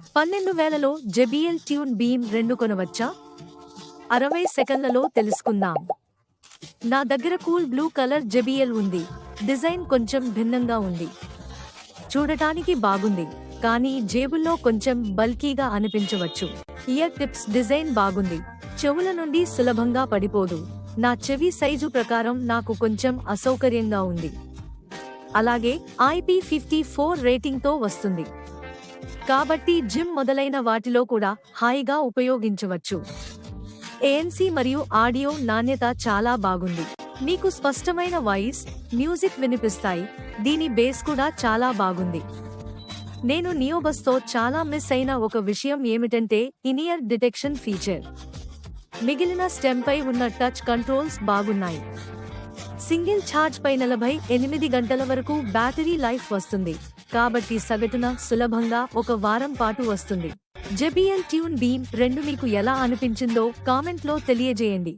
పన్నెండు వేలలో JBL tune beam రెండు కొనవచ్చా? అరవై సెకండ్లలో తెలుసుకుందాం. నా దగ్గర కూల్ బ్లూ కలర్ జెబిఎల్ ఉంది. డిజైన్ కొంచెం భిన్నంగా ఉంది. చూడటానికి బాగుంది. కానీ జేబుల్లో కొంచెం బల్కీగా అనిపించవచ్చు. ఇయర్ టిప్స్ డిజైన్ బాగుంది. చెవుల నుండి సులభంగా పడిపోదు. నా చెవి సైజు ప్రకారం నాకు కొంచెం అసౌకర్యంగా ఉంది. అలాగే ఐపీ ఫిఫ్టీ ఫోర్ రేటింగ్తో వస్తుంది. కాబట్టి జిమ్ మొదలైన వాటిలో కూడా హాయిగా ఉపయోగించవచ్చు. ఏఎన్సీ మరియు ఆడియో నాణ్యత చాలా బాగుంది. మీకు స్పష్టమైన వాయిస్ మ్యూజిక్ వినిపిస్తాయి. దీని బేస్ కూడా చాలా బాగుంది. నేను నియోబస్తో చాలా మిస్ అయిన ఒక విషయం ఏమిటంటే ఇనియర్ డిటెక్షన్ ఫీచర్. మిగిలిన స్టెంపై ఉన్న టచ్ కంట్రోల్స్ బాగున్నాయి. సింగిల్ ఛార్జ్ పై నలభై ఎనిమిది గంటల వరకు బ్యాటరీ లైఫ్ వస్తుంది. కాబట్టి సగటున సులభంగా ఒక వారం పాటు వస్తుంది. జెబిఎల్ ట్యూన్ బీమ్ రెండు మీకు ఎలా అనిపించిందో కామెంట్లో తెలియజేయండి.